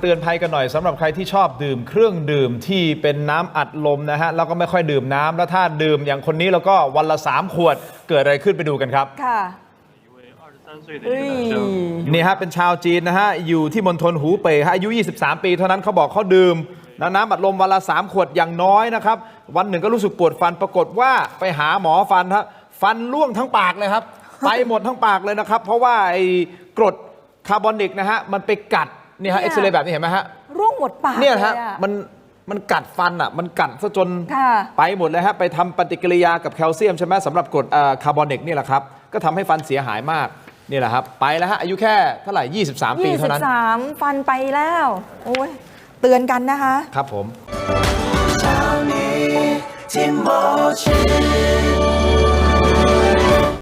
เตือนภัยกันหน่อยสำหรับใครที่ชอบดื่มเครื่องดื่มที่เป็นน้ำอัดลมนะฮะแล้วก็ไม่ค่อยดื่มน้ำแล้วถ้าดื่มอย่างคนนี้แล้วก็วันละ 3 ขวดเกิดอะไรขึ้นไปดูกันครับค่ะนี่ฮะเป็นชาวจีนนะฮะอยู่ที่มณฑลหูเป่ยฮะอายุ 23 ปี เท่านั้นเขาบอกเขาดื่มน้ำอัดลมวันละ 3 ขวดอย่างน้อยนะครับ วันหนึ่งก็รู้สึกปวดฟันปรากฏว่าไปหาหมอฟันครัฟันร่วงทั้งปากเลยครับ ไปหมดทั้งปากเลยนะครับ เพราะว่าไอ้กรดคาร์บอนิกนะฮะมันไปกัด นี่ฮะเอเอ็กซเรย์แบบนี้เห็นไหมฮะร่วงหมดปากเนี่ยฮะมันมันกัดฟันอะมันกัดซะจนไปหมดเลยฮะ ไปทำปฏิกิริยากับแคลเซียมใช่ไหมสำหรับกรดคาร์บอนิกนี่แหละครับ ก็ทำให้ฟันเสียหายมากนี่แหละครับ ไปแล้วฮะ อายุแค่เท่าไหร่ 23 ปีเท่านั้น 23 ฟันไปแล้ว โอ้ยเตือนกันนะคะ ครับผม Tell me, Tim Bochy.